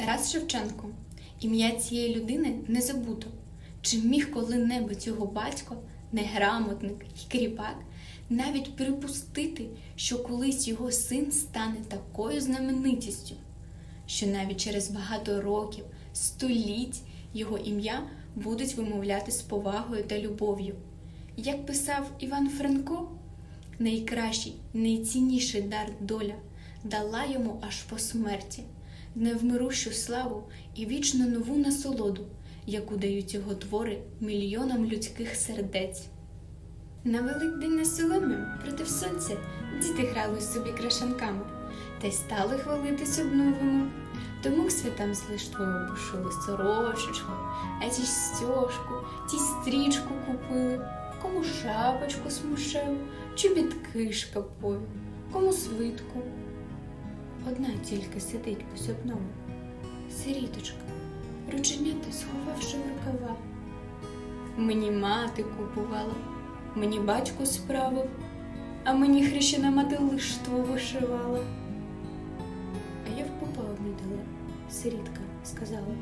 Тарас Шевченко. Ім'я цієї людини не забуто. Чи міг коли-небудь його батько, неграмотник і кріпак, навіть припустити, що колись його син стане такою знаменитістю, що навіть через багато років, століть його ім'я будуть вимовляти з повагою та любов'ю. Як писав Іван Франко, найкращий, найцінніший дар доля дала йому аж по смерті, невмирущу славу і вічно нову насолоду, яку дають його твори мільйонам людських сердець. На Великдень на соломі проти сонця діти грали собі крашанками та й стали хвалитись обновами. Тому к святам з лиштвою пошили сорочечку, а ті стежку, ті стрічку купили, кому шапочку смушеву, чобітки шкапові, кому свитку. Одна тільки сидить по сьобному, сиріточка, рученята сховавши в рукава. Мені мати купувала, мені батько справив, а мені хрещена мати лиштво вишивала. А я в попа обідала, сирітка сказала.